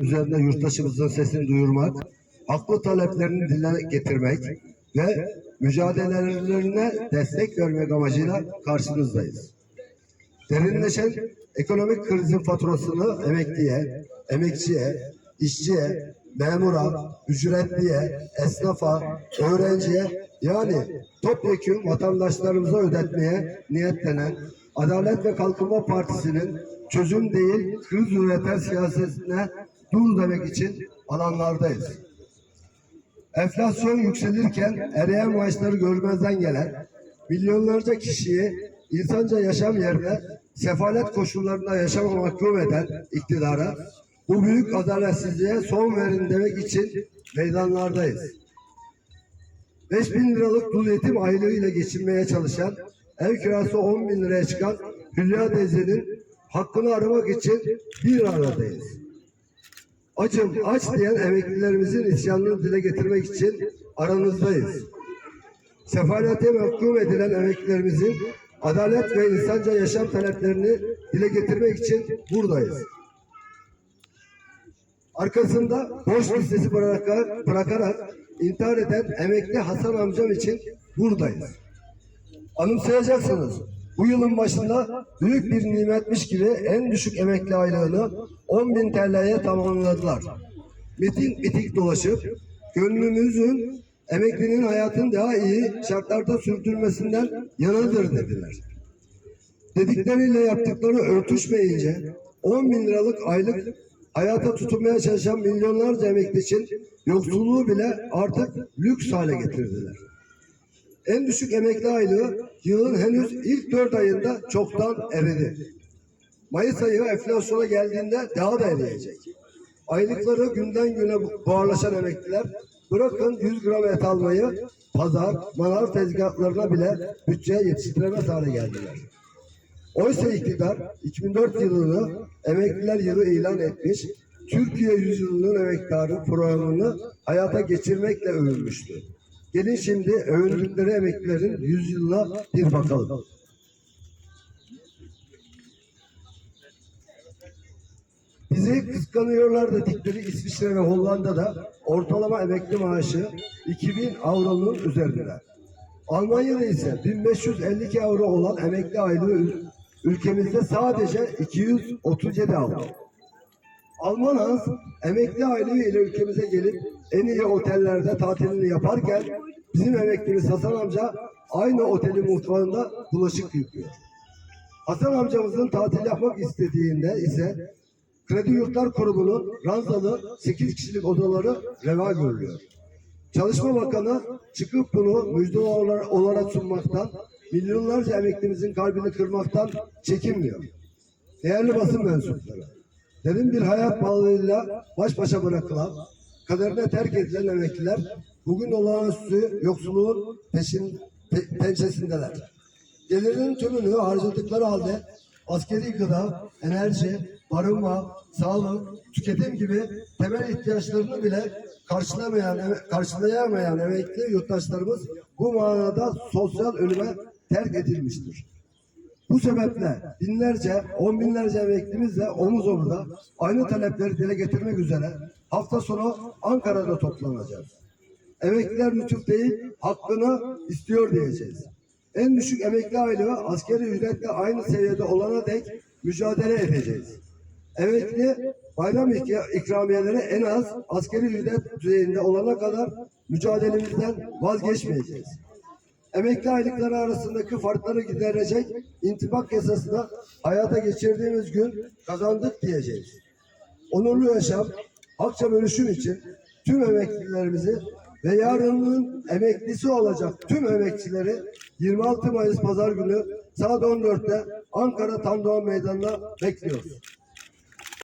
üzerinde yurttaşımızın sesini duyurmak, haklı taleplerini dile getirmek ve mücadelelerine destek vermek amacıyla karşınızdayız. Derinleşen ekonomik krizin faturasını emekliye, emekçiye, işçiye, memura, ücretliye, esnafa, öğrenciye yani topyekun vatandaşlarımıza ödetmeye niyetlenen Adalet ve Kalkınma Partisi'nin çözüm değil kriz üreten siyasetine dur demek için alanlardayız. Enflasyon yükselirken eriyen maaşları görmezden gelen milyonlarca kişiyi insanca yaşam yerine sefalet koşullarında yaşama mahkum eden iktidara bu büyük adaletsizliğe son verin demek için meydanlardayız. 5 bin liralık dul yetim aylığıyla geçinmeye çalışan, ev kirası 10 bin liraya çıkan Hülya teyzenin hakkını aramak için bir aradayız. Acım aç diyen emeklilerimizin isyanını dile getirmek için aranızdayız. Sefalete mahkum edilen emeklilerimizin adalet ve insanca yaşam taleplerini dile getirmek için buradayız. Arkasında borç listesi bırakarak, bırakarak intihar eden emekli Hasan amcam için buradayız. Anımsayacaksınız. Bu yılın başında büyük bir nimetmiş gibi en düşük emekli aylığını 10 bin TL'ye tamamladılar. Miting miting dolaşıp gönlümüzün emeklinin hayatın daha iyi şartlarda sürdürmesinden yanıdır dediler. Dedikleriyle yaptıkları örtüşmeyince 10 bin liralık aylık hayata tutunmaya çalışan milyonlarca emekli için yoksulluğu bile artık lüks hale getirdiler. En düşük emekli aylığı yılın henüz ilk dört ayında çoktan eridi. Mayıs ayı enflasyona geldiğinde daha da eriyecek. Aylıkları günden güne buharlaşan emekliler bırakın 100 gram et almayı pazar, manav tezgahlarına bile bütçeye yetiştiremez hale geldiler. Oysa iktidar 2004 yılını emekliler yılı ilan etmiş, Türkiye Yüzyılının Emektarı programını hayata geçirmekle övünmüştü. Gelin şimdi övündükleri emeklilerin yüzyılına bir bakalım. Bizi kıskanıyorlar dedikleri İsviçre ve Hollanda'da ortalama emekli maaşı 2000 avronun üzerinde. Almanya'da ise 1552 avro olan emekli aylığı ül- ülkemizde sadece 237 avro. Alman Hans emekli ile ülkemize gelip en iyi otellerde tatilini yaparken bizim emeklimiz Hasan amca aynı otelin mutfağında bulaşık yıkıyor. Hasan amcamızın tatil yapmak istediğinde ise Kredi Yurtlar Kurumu'nun ranzalı 8 kişilik odaları reva görülüyor. Çalışma Bakanı çıkıp bunu müjde olarak sunmaktan, milyonlarca emeklimizin kalbini kırmaktan çekinmiyor. Değerli basın mensupları, derin bir hayat pahalılığıyla baş başa bırakılan, kaderine terk edilen emekliler bugün olağanüstü yoksulluğun peşin, pe- pençesindeler. Gelirinin tümünü harcadıkları halde askeri gıda, enerji, barınma, sağlık, tüketim gibi temel ihtiyaçlarını bile karşılamayan, karşılayamayan emekli yurttaşlarımız bu manada sosyal ölüme terk edilmiştir. Bu sebeple binlerce, on binlerce emeklimizle omuz omuza aynı talepleri dile getirmek üzere hafta sonu Ankara'da toplanacağız. Emekliler lütuf değil, hakkını istiyor diyeceğiz. En düşük emekli aylığı askeri ücretle aynı seviyede olana dek mücadele edeceğiz. Emekli bayram ik- ikramiyeleri en az askeri ücret düzeyinde olana kadar mücadelemizden vazgeçmeyeceğiz. Emekli aylıkları arasındaki farkları giderecek intibak yasasını hayata geçirdiğimiz gün kazandık diyeceğiz. Onurlu yaşam, hakça bölüşüm için tüm emeklilerimizi ve yarının emeklisi olacak tüm emekçileri 26 Mayıs Pazar günü saat 14'te Ankara Tandoğan Meydanı'na bekliyoruz.